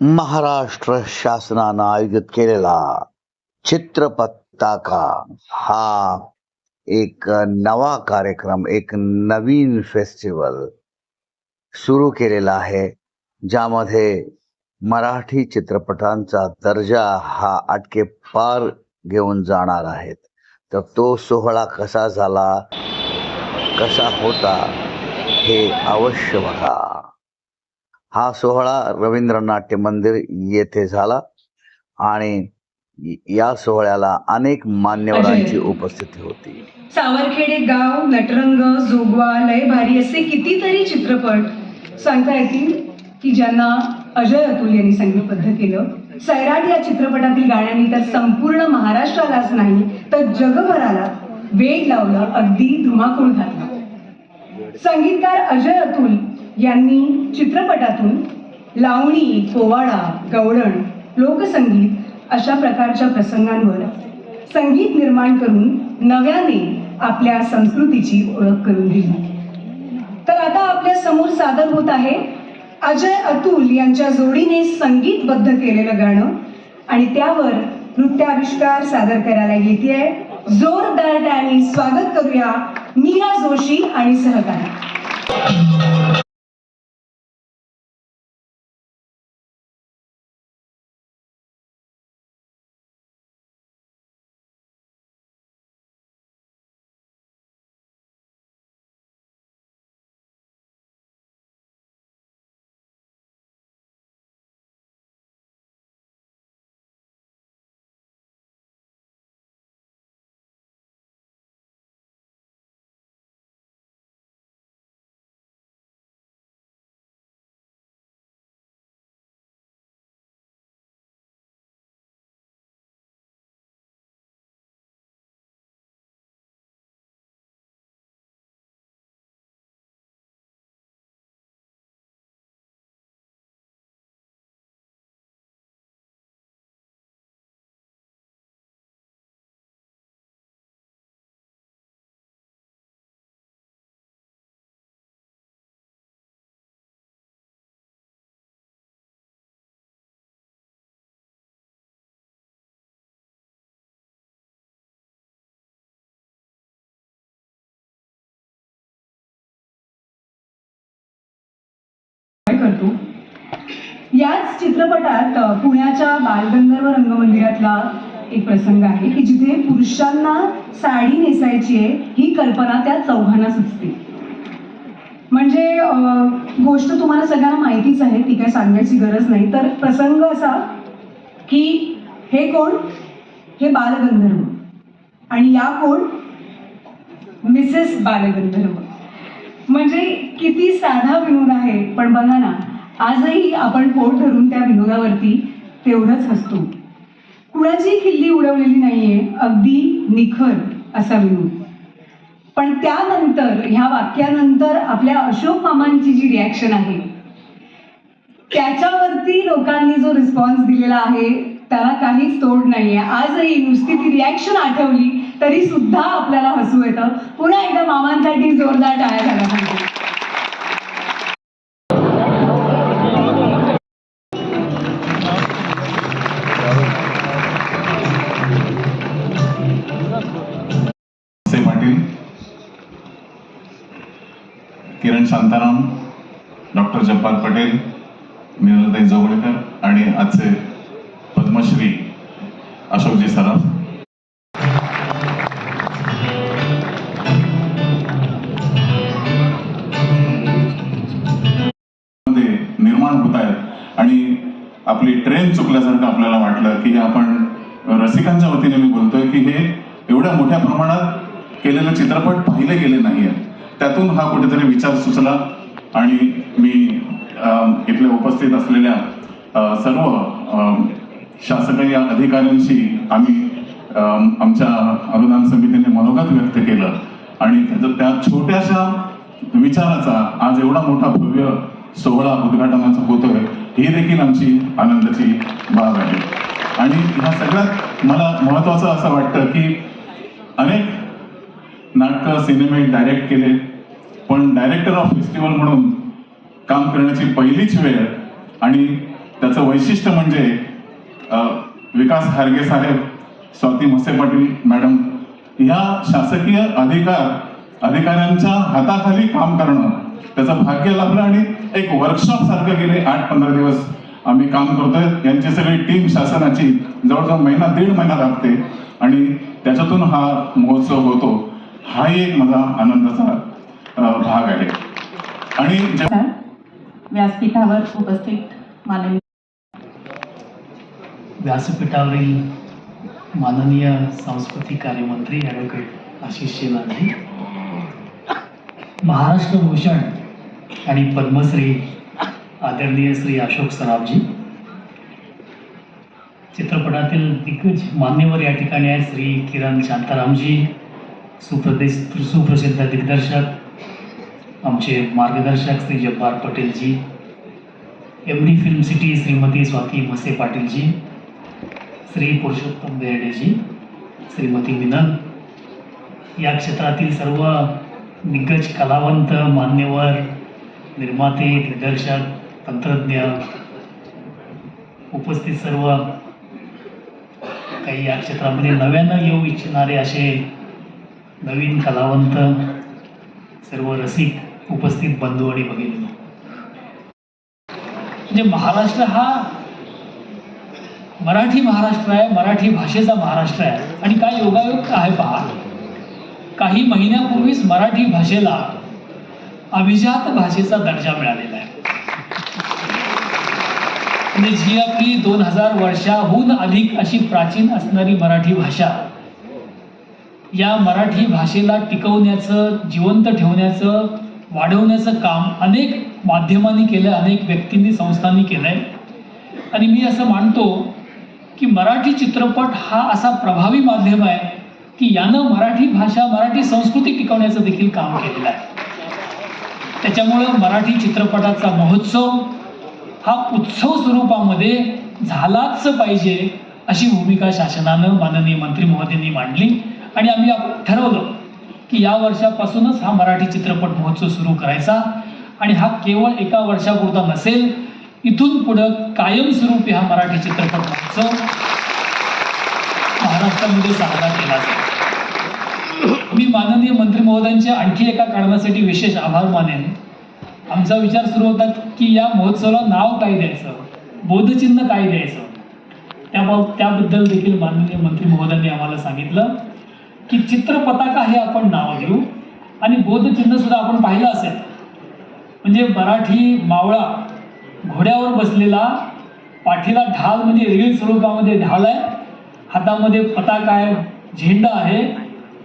महाराष्ट्र शासनानं आयोजित केलेला चित्रपत्ताका हा एक नवा कार्यक्रम एक नवीन फेस्टिवल सुरू केलेला आहे ज्यामध्ये मराठी चित्रपटांचा दर्जा हा आटके पार घेऊन जाणार आहेत तर तो सोहळा कसा झाला कसा होता हे अवश्य बघा. हा सोहळा रवींद्र नाट्य मंदिर येथे झाला आणि या सोहळ्याला अनेक मान्यवरांची उपस्थिती होती. सावरखेड गाव नटरंग जोगवा लय भारी असे कितीतरी चित्रपट सांगता येतील की ज्यांना अजय अतुल यांनी संगीतबद्ध केलं. सैराट या चित्रपटातील गाण्यांनी तर संपूर्ण महाराष्ट्रालाच नाही तर जगभराला वेग लावलं अगदी धुमाकूळ घातला. संगीतकार अजय अतुल यांनी चित्रपटातून लावणी पोवाडा गवळण लोकसंगीत अशा प्रकारच्या प्रसंगांवर संगीत निर्माण करून नव्याने आपल्या संस्कृतीची ओळख करून दिली. तर आता आपल्यासमोर सादर होत आहे अजय अतुल यांच्या जोडीने संगीतबद्ध केलेलं गाणं आणि त्यावर नृत्याविष्कार सादर करायला येते. जोरदार टाळी स्वागत करूया मीरा जोशी आणि सहकारी. करतो? याच चित्रपटात पुण्याच्या बालगंधर्व रंगमंदिरातला एक प्रसंग आहे की जिथे पुरुषांना साडी नेसायची आहे ही कल्पना त्या चौघांना सुचते. म्हणजे गोष्ट तुम्हाला सगळ्यांना माहितीच आहे ती काय सांगण्याची गरज नाही. तर प्रसंग असा की हे कोण? हे बालगंधर्व. आणि या कोण? मिसेस बालगंधर्व. म्हणजे किती साधा विनोद आहे. पण बघा ना आजही आपण पोट धरून त्या विनोदावरती तेवढंच हसतो. कुणाची खिल्ली उडवलेली नाहीये अगदी निखर असा विनोद. पण त्यानंतर ह्या वाक्यानंतर आपल्या अशोक मामांची जी रिॲक्शन आहे त्याच्यावरती लोकांनी जो रिस्पॉन्स दिलेला आहे त्याला काहीच तोड नाहीये. आजही नुसती ती रिॲक्शन आठवली तरी सुद्धा आपल्याला हसू येतं. पुन्हा एकदा मामांसाठी जोरदार टाळ्या झाल्या पाहिजे किरण शांताराम डॉक्टर जब्बार पटेल मिनलताई जवळकर आणि आजचे पद्मश्री अशोकजी सराफ. मध्ये निर्माण होत आहेत आणि आपली ट्रेन चुकल्यासारखं आपल्याला वाटलं की आपण रसिकांच्या वतीने मी बोलतोय की हे एवढ्या मोठ्या प्रमाणात केलेले चित्रपट पाहिले गेले नाही आहेत त्यातून हा कुठेतरी विचार सुचला आणि मी इथले उपस्थित असलेल्या सर्व शासकीय अधिकाऱ्यांशी आम्ही आमच्या अनुदान समितीने मनोगत व्यक्त केलं. आणि त्याचं त्या छोट्याशा विचाराचा आज एवढा मोठा भव्य सोहळा उद्घाटनाचा होतोय ही देखील आमची आनंदाची बाब आहे. आणि ह्या सगळ्यात मला महत्वाचं असं वाटतं की अनेक नाटकं सिनेमे डायरेक्ट केले पण डायरेक्टर ऑफ फेस्टिवल म्हणून काम करण्याची पहिलीच वेळ आणि त्याचं वैशिष्ट्य म्हणजे विकास हारगे साहेब स्वाती म्हसे पाटील मॅडम या शासकीय अधिकार अधिकाऱ्यांच्या हाताखाली काम करणं त्याचं भाग्य लाभलं आणि एक वर्कशॉप सारखं गेले आठ पंधरा दिवस आम्ही काम करतोय. यांची सगळी टीम शासनाची जवळजवळ महिना दीड महिना लागते आणि त्याच्यातून हा महोत्सव होतो. हाही एक माझा आनंदाचा भाग आहे. आणि व्यासपीठावर उपस्थित माननीय व्यासपीठावरील माननीय सांस्कृतिक कार्यमंत्री ॲडव्होकेट आशिष शेलारजी महाराष्ट्र भूषण आणि पद्मश्री आदरणीय श्री अशोक सराफजी चित्रपटातील दिग्गज मान्यवर या ठिकाणी आहेत श्री किरण शांतारामजी सुप्रदेश सुप्रसिद्ध दिग्दर्शक आमचे मार्गदर्शक Shri Jabbar Patelji M D film city Shrimati Swati Mhase Patilji Shri Purushottam Berdeji Shrimati Minal. या क्षेत्रातील सर्व दिग्गज कलावंत मान्यवर निर्माते दिग्दर्शक तंत्रज्ञ उपस्थित सर्व काही या क्षेत्रामध्ये नव्यानं येऊ इच्छिणारे असे नवीन कलावंत सर्व रसिक उपस्थित बंधू आणि भगिनी म्हणजे महाराष्ट्र हा मराठी महाराष्ट्र आहे मराठी भाषेचा महाराष्ट्र आहे. आणि काय योगायोग आहे पहा. काही महिन्यापूर्वीच मराठी भाषेला अभिजात भाषेचा दर्जा मिळालेला आहे. म्हणजे जी आपली दोन हजार वर्षाहून अधिक अशी प्राचीन असणारी मराठी भाषा या मराठी भाषेला टिकवण्याचं जिवंत ठेवण्याचं वाढवण्याचं काम अनेक माध्यमांनी केलं अनेक व्यक्तींनी संस्थांनी केलं आहे आणि मी असं मानतो की मराठी चित्रपट हा असा प्रभावी माध्यम आहे की यानं मराठी भाषा मराठी संस्कृती टिकवण्याचं देखील काम केलेलं आहे. त्याच्यामुळं मराठी चित्रपटाचा महोत्सव हा उत्सव स्वरूपामध्ये झालाच पाहिजे अशी भूमिका शासनानं माननीय मंत्री महोदयांनी मांडली. आणि आम्ही ठरवलं की या वर्षापासूनच हा मराठी चित्रपट महोत्सव सुरू करायचा आणि हा केवळ एका वर्षापुरता नसेल इथून पुढं कायमस्वरूपी हा मराठी चित्रपट महोत्सव महाराष्ट्रामध्ये साजरा केला जाईल. मी माननीय मंत्री महोदयांच्या आणखी एका कारणासाठी विशेष आभार मानेन. आमचा विचार सुरू होता की या महोत्सवाला नाव काय द्यायचं? बोधचिन्ह काय द्यायचं? त्याबाब त्याबद्दल देखील माननीय मंत्री महोदयांनी आम्हाला सांगितलं. की चित्रपताका हे आपण नाव घेऊ. आणि बोधचिन्ह सुद्धा आपण पाहिलं असेल. म्हणजे मराठी मावळा घोड्यावर बसलेला पाठीला ढाल म्हणजे रेल स्वरूपामध्ये ढाल आहे. हातामध्ये पताका आहे झेंडा आहे.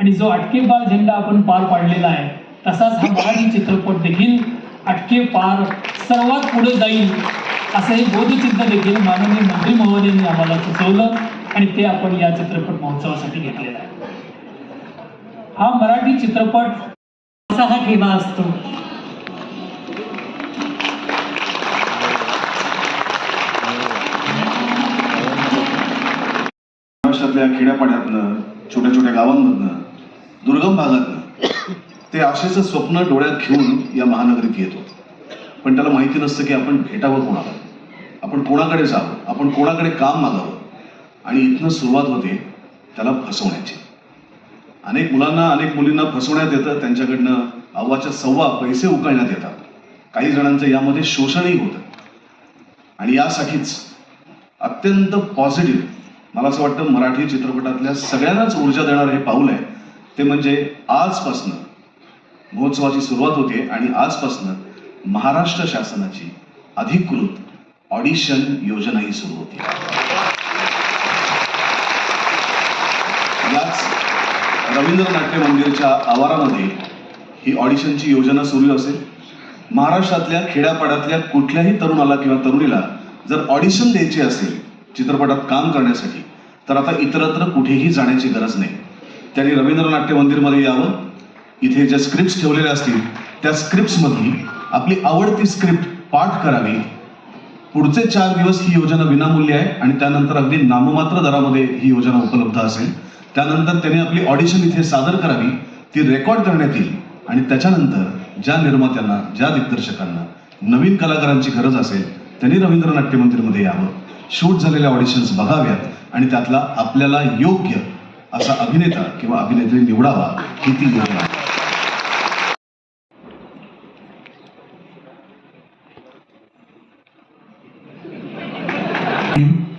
आणि जो अटके पार झेंडा आपण पार पाडलेला आहे तसाच हा मराठी चित्रपट देखील अटके पार सर्वात पुढे जाईल असं हे बोधचिन्ह देखील माननीय मंत्री महोदयांनी आम्हाला सुचवलं. आणि ते आपण या चित्रपट महोत्सवासाठी घेतलेलं आहे. हा मराठी चित्रपट असा हा ठेवा असतो. महाराष्ट्रातल्या खेड्यापाड्यातनं छोट्या छोट्या गावांमधनं दुर्गम भागातनं ते आशेचं स्वप्न डोळ्यात घेऊन या महानगरीत येतो पण त्याला माहिती नसतं की आपण भेटावं कोणाला. आपण कोणाकडे जावं आपण कोणाकडे काम मागावं. आणि इथनं सुरुवात होते त्याला फसवण्याची. अनेक मुलांना अनेक मुलींना फसवण्यात येतं त्यांच्याकडनं अव्वाच्या सव्वा पैसे उकळण्यात येतात. काही जणांचं यामध्ये शोषणही होतं. आणि यासाठीच अत्यंत पॉझिटिव्ह मला असं वाटतं मराठी चित्रपटातल्या सगळ्यांनाच ऊर्जा देणारं हे पाऊल आहे. ते म्हणजे आजपासनं महोत्सवाची सुरुवात होते आणि आजपासनं महाराष्ट्र शासनाची अधिकृत ऑडिशन योजनाही सुरू होती. याच रवींद्र नाट्य मंदिरच्या आवारामध्ये ही ऑडिशनची योजना सुरू असेल. महाराष्ट्रातल्या खेड्यापाड्यातल्या कुठल्याही तरुणाला किंवा तरुणीला जर ऑडिशन द्यायची असेल चित्रपटात काम करण्यासाठी तर आता इतरत्र कुठेही जाण्याची गरज नाही. त्यांनी रवींद्र नाट्य मंदिरमध्ये यावं. इथे ज्या स्क्रिप्ट्स ठेवलेल्या असतील त्या स्क्रिप्ट्समधली आपली आवडती स्क्रिप्ट पाठ करावी. पुढचे चार दिवस ही योजना विनामूल्य आहे आणि त्यानंतर अगदी नाममात्र दरामध्ये ही योजना उपलब्ध असेल. त्यानंतर त्याने आपली ऑडिशन इथे सादर करावी ती रेकॉर्ड करण्यात येईल. आणि त्याच्यानंतर ज्या निर्मात्यांना ज्या दिग्दर्शकांना नवीन कलाकारांची गरज असेल त्यांनी रवींद्र नाट्य मंदिरमध्ये यावं. शूट झालेल्या ऑडिशन्स बघाव्यात आणि त्यातला आपल्याला योग्य असा अभिनेता किंवा अभिनेत्री निवडावा ही ती योजना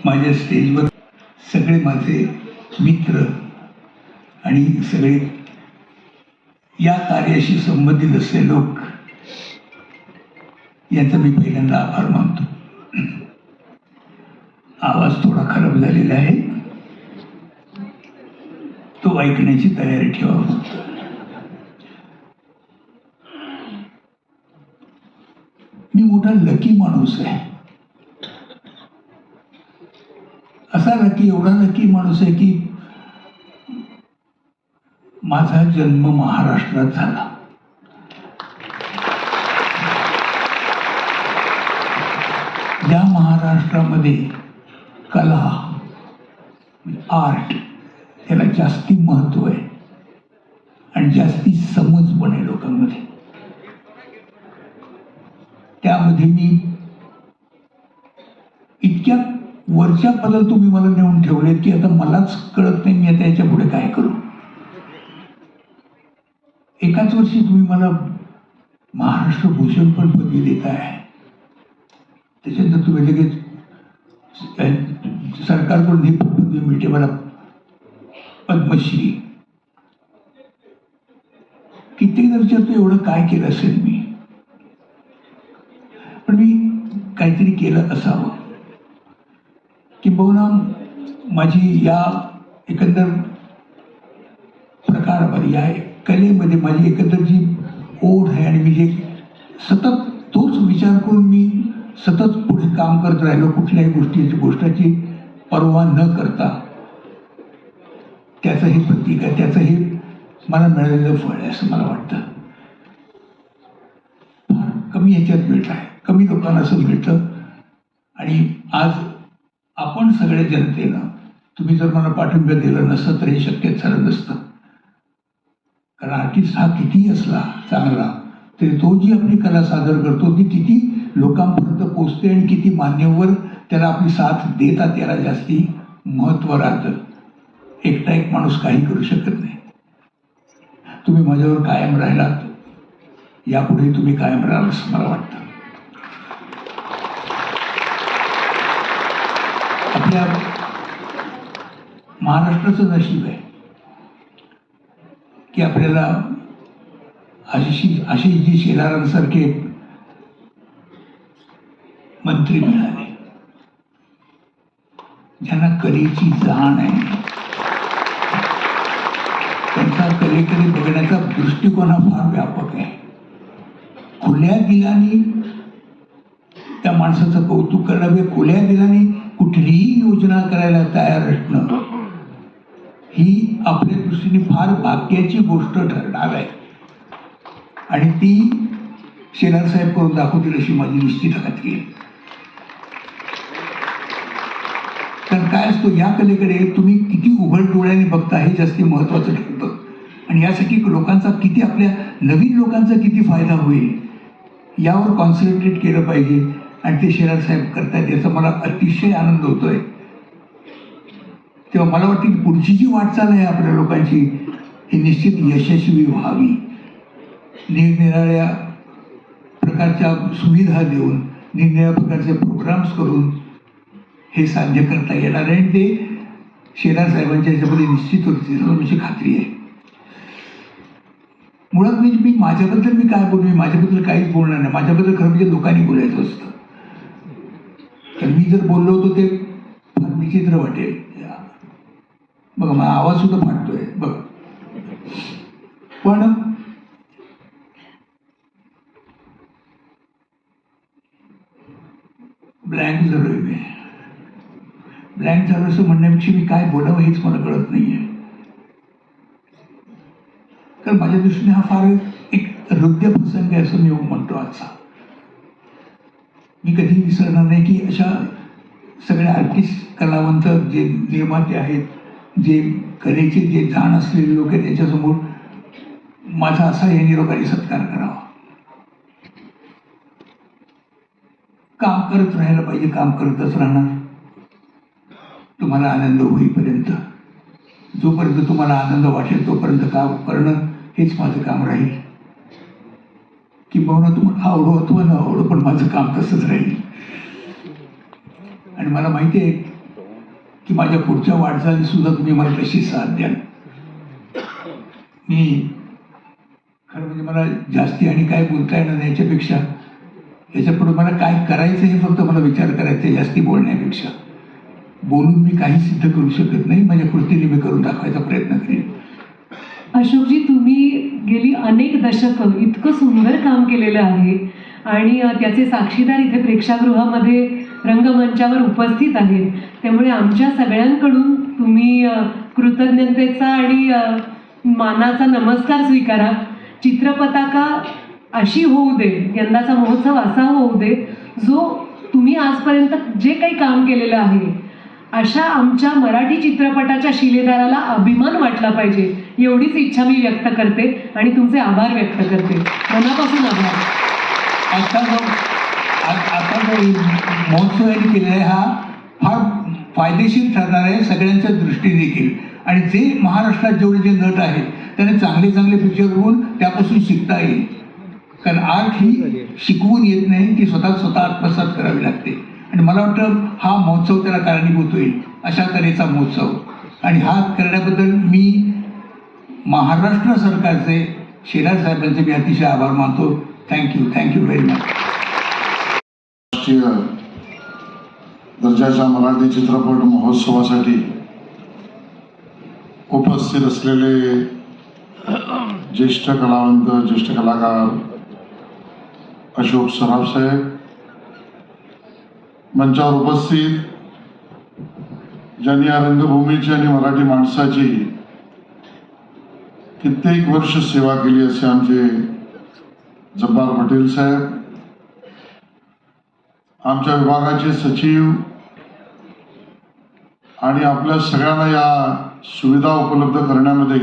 माझ्या स्टेजवर सगळे माझे मित्र आणि सगळे या कार्याशी संबंधित असले लोक यांचा मी पहिल्यांदा आभार मानतो. आवाज थोडा खराब झालेला आहे. तो ऐकण्याची तयारी ठेवा फक्त. मी मोठा लकी माणूस आहे. असा लकी एवढा लकी माणूस आहे की माझा जन्म महाराष्ट्रात झाला. या महाराष्ट्रामध्ये कला म्हणजे आर्ट याला जास्ती महत्त्व आहे आणि जास्ती समज पण आहे लोकांमध्ये. त्यामध्ये मी इतक्या वरच्या पदात तुम्ही मला नेऊन ठेवलेत की आता मलाच कळत नाही मी आता याच्यापुढे काय करू. एकाच वर्षी तुम्ही मला महाराष्ट्र भूषण पण पदवी देत आहे त्याच्यानंतर तुम्ही लगेच सरकारकडून ही पदवी मिळते मला. पद्मश्री. कित्येक विचारतो एवढं काय केलं असेल मी? पण मी काहीतरी केलं असावं. किंबहुना माझी या एकंदर प्रकारामध्ये या कलेमध्ये माझी एकंदर जी ओढ आहे आणि मी जे सतत तोच विचार करून मी सतत पुढे काम करत राहिलो कुठल्याही गोष्टीची गोष्टाची पर्वा न करता. त्याचं हे प्रतीक आहे त्याचं हे मला मिळालेलं फळ आहे असं मला वाटतं. फार कमी ह्याच्यात मिळत आहे. कमी लोकांना असं मिळतं. आणि आज आपण सगळ्या जनतेनं तुम्ही जर मला पाठिंबा दिलं नसतं तर हे शक्य झालं नसतं. कारण आर्टिस्ट हा किती असला चांगला तरी तो जी आपली कला सादर करतो ती किती लोकांपर्यंत पोचते आणि किती मान्यवर त्याला आपली साथ देतात त्याला जास्ती महत्त्व राहतं. एकटा एक माणूस काही करू शकत नाही. तुम्ही माझ्यावर कायम राहिलात यापुढे तुम्ही कायम राहाल असं मला वाटतं. आपल्या महाराष्ट्राचं नशीब आहे. की आपल्याला अशी अशी जी शेलारांसारखे मंत्री मिळाले. ज्यांना कलेची जाण आहे. त्यांचा कलेकडे बघण्याचा दृष्टिकोन हा फार व्यापक आहे. खुल्या दिलाने त्या माणसाचं कौतुक करणं म्हणजे खुल्या दिलाने कुठलीही योजना करायला तयार असणं ही आपल्या दृष्टीने फार भाग्याची गोष्ट ठरणार आहे. आणि ती शेलार साहेब करून दाखवतील अशी माझी निश्चित खात्री आहे. कारण काय असतो या कलेकडे तुम्ही किती उघड डोळ्याने बघता हे जास्ती महत्त्वाचं ठरतं. आणि यासाठी लोकांचा किती आपल्या नवीन लोकांचा किती फायदा होईल यावर कॉन्सन्ट्रेट केलं पाहिजे. आणि ते शेलार साहेब करतायत याचा मला अतिशय आनंद होतोय. तेव्हा मला वाटतं की पुढची जी वाटचाल आहे आपल्या लोकांची ही निश्चित यशस्वी व्हावी. निरनिराळ्या प्रकारच्या सुविधा देऊन निरनिराळ्या प्रकारचे प्रोग्राम्स करून हे साध्य करता येणार आहे. आणि ते शेलार साहेबांच्या ह्याच्यामध्ये निश्चित होतील माझी खात्री आहे. मुळात म्हणजे मी माझ्याबद्दल मी काय बोलू? मी माझ्याबद्दल काहीच बोलणार नाही. माझ्याबद्दल खरं म्हणजे लोकांनी बोलायचं असतं. तर मी जर बोललो होतो ते फार विचित्र वाटेल. बघा मला आवाज सुद्धा फाटतोय बघा. पण ब्लँक झालोय मी. ब्लँक झालो असं म्हणण्यापेक्षा मी काय बोलावं हेच मला कळत नाहीये. कारण माझ्या दृष्टीने हा फार एक हृदय प्रसंग आहे असं मी म्हणतो आजचा. मी कधी विसरणार नाही की अशा सगळ्या आर्टिस्ट कलावंत जे निर्माते आहेत जे कलेचे जे जाण असलेले लोक आहेत त्याच्यासमोर माझा असा या निरोगाने सत्कार करावा. काम करत राहायला पाहिजे काम करतच राहणार. तुम्हाला आनंद होईपर्यंत. जोपर्यंत तुम्हाला आनंद वाटेल तोपर्यंत काम करणं हेच माझं काम राहील. किंबहुना तुम्हाला आवडो अथवा न आवडो पण माझं काम तसंच राहील. आणि मला माहिती आहे की माझ्या पुढच्या वाटचाली सुद्धा तुम्ही मला तशी साथ द्याल मी खरं म्हणजे मला जास्ती आणि काय बोलता येणार नाही याच्यापेक्षा याच्यापुढे मला काय करायचं हे फक्त मला विचार करायचा आहे जास्ती बोलण्यापेक्षा. बोलून मी काही सिद्ध करू शकत नाही माझ्या कृतीने मी करून दाखवायचा प्रयत्न करेन. अशोकजी तुम्ही गेली अनेक दशकं इतकं सुंदर काम केलेलं आहे आणि त्याचे साक्षीदार इथे प्रेक्षागृहामध्ये रंगमंचावर उपस्थित आहेत. त्यामुळे आमच्या सगळ्यांकडून तुम्ही कृतज्ञतेचा आणि मानाचा नमस्कार स्वीकारा. चित्रपताका अशी होऊ दे यंदाचा महोत्सव असा होऊ दे जो तुम्ही आजपर्यंत जे काही काम केलेलं आहे अशा आमच्या मराठी चित्रपटाच्या शिलेदाराला अभिमान वाटला पाहिजे एवढीच इच्छा मी व्यक्त करते आणि तुमचे आभार व्यक्त करते. मनापासून आभार. आता आता जो महोत्सव यांनी केलेला आहे हा फार फायदेशीर ठरणार आहे सगळ्यांच्या दृष्टीने देखील आणि जे महाराष्ट्रात जेवढे जे नट आहेत त्यांना चांगले चांगले पिक्चर बघून त्यापासून शिकता येईल कारण आर्ट ही शिकवून येत नाही ती स्वतः स्वतः आत्मसात करावी लागते आणि मला वाटतं हा महोत्सव त्याला कारणीभूत होईल अशा तऱ्हेचा महोत्सव आणि हा करण्याबद्दल मी महाराष्ट्र सरकारचे शेलार साहेबांचे मी अतिशय आभार मानतो थँक्यू थँक्यू व्हेरी मच राष्ट्रीय दर्जाच्या मराठी चित्रपट महोत्सवासाठी उपस्थित असलेले ज्येष्ठ कलावंत ज्येष्ठ कलाकार अशोक सराफसाहेब मंचावर उपस्थित ज्यांनी या रंगभूमीची आणि मराठी माणसाची कित्येक वर्ष सेवा केली असे आमचे जब्बार पटेल साहेब आमच्या विभागाचे सचिव आणि आपल्या सगळ्यांना या सुविधा उपलब्ध करण्यामध्ये